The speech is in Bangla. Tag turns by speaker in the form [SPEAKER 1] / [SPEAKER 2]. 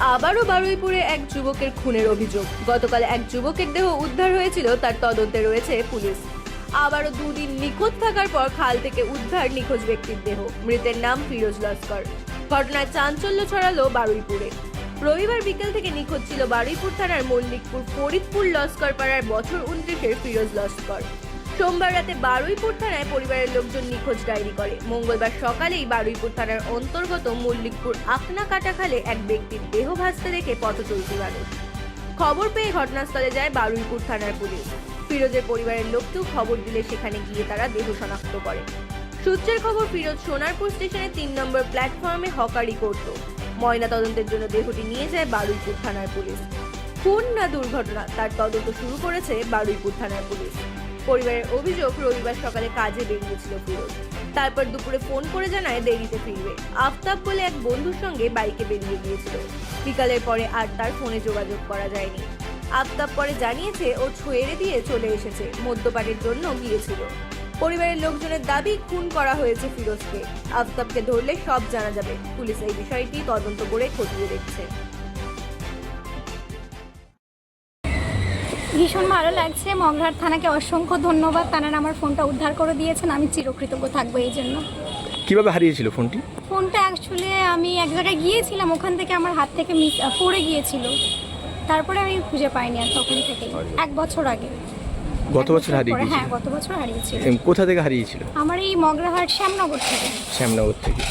[SPEAKER 1] আবারও বারুইপুরে এক যুবকের খুনের অভিযোগ। গতকাল এক যুবকের দেহ উদ্ধার হয়েছিল, তার তদন্তে রয়েছে পুলিশ। আবারও দুদিন নিখোঁজ থাকার পর খাল থেকে উদ্ধার নিখোঁজ ব্যক্তির দেহ। মৃতের নাম ফিরোজ লস্কর। ঘটনায় চাঞ্চল্য ছড়ালো বারুইপুরে। রবিবার বিকেল থেকে নিখোঁজ ছিল বারুইপুর থানার মল্লিকপুর ফরিদপুর লস্কর পাড়ার বছর উনত্রিশের ফিরোজ লস্কর। সোমবার রাতে বারুইপুর থানায় পরিবারের লোকজন নিখোঁজ ডায়েরি করে। মঙ্গলবার সকালেই বারুইপুর থানার অন্তর্গত মল্লিকপুর আকনা কাটাখালে এক ব্যক্তির দেহ ভাসতে দেখে পথ চলতি মানুষ খবর পেয়ে ঘটনাস্থলে যায় বারুইপুর থানার পুলিশ। ফিরোজের পরিবারের লোককেও খবর দিলে সেখানে গিয়ে তারা দেহ শনাক্ত করে। সূত্রের খবর, ফিরোজ সোনারপুর স্টেশনে তিন নম্বর প্ল্যাটফর্মে হকারি করত। ময়না তদন্তের জন্য দেহটি নিয়ে যায় বারুইপুর থানার পুলিশ। খুন না দুর্ঘটনা, তার তদন্ত শুরু করেছে বারুইপুর থানার পুলিশ। পরিবারের অভিযোগ রবিবার সকালে কাজে বেরিয়েছিল ফিরোজ। তারপর দুপুরে ফোন করে জানায় দেরিতে ফিরবে। আফতাব বলে এক বন্ধুর সঙ্গে বাইকে বেরিয়ে গিয়েছিল। বিকালের পরে আর তার ফোনে যোগাযোগ করা যায়নি। আফতাব পরে জানিয়েছে, ও ছেড়ে দিয়ে চলে এসেছে। মদ্যপানের জন্য গিয়েছিল। পরিবারের লোকজনের দাবি, খুন করা হয়েছে ফিরোজকে। আফতাবকে ধরলে সব জানা যাবে। পুলিশ এই বিষয়টি তদন্ত করে খতিয়ে দেখছে।
[SPEAKER 2] ভীষণ ভালো লাগছে। মগরার থানাকে অসংখ্য ধন্যবাদ। তারা আমার ফোনটা উদ্ধার করে দিয়েছেন। আমি চিরকৃতজ্ঞ থাকব এই জন্য।
[SPEAKER 3] কীভাবে হারিয়েছিল ফোনটি?
[SPEAKER 2] ফোনটা অ্যাকচুয়ালি আমি এক জায়গায় গিয়েছিলাম। ওখান থেকে আমার হাত থেকে মিস পড়ে গিয়েছিল। তারপরে আমি খুঁজে পাইনি আর তখন থেকে এক বছর আগে।
[SPEAKER 3] গত বছর হারিয়ে
[SPEAKER 2] পরে, হ্যাঁ গত বছর হারিয়েছিল।
[SPEAKER 3] কোথা থেকে হারিয়েছিল?
[SPEAKER 2] আমার এই মগরাহাট শ্যামনগর থেকে।
[SPEAKER 3] শ্যামনগর থেকে।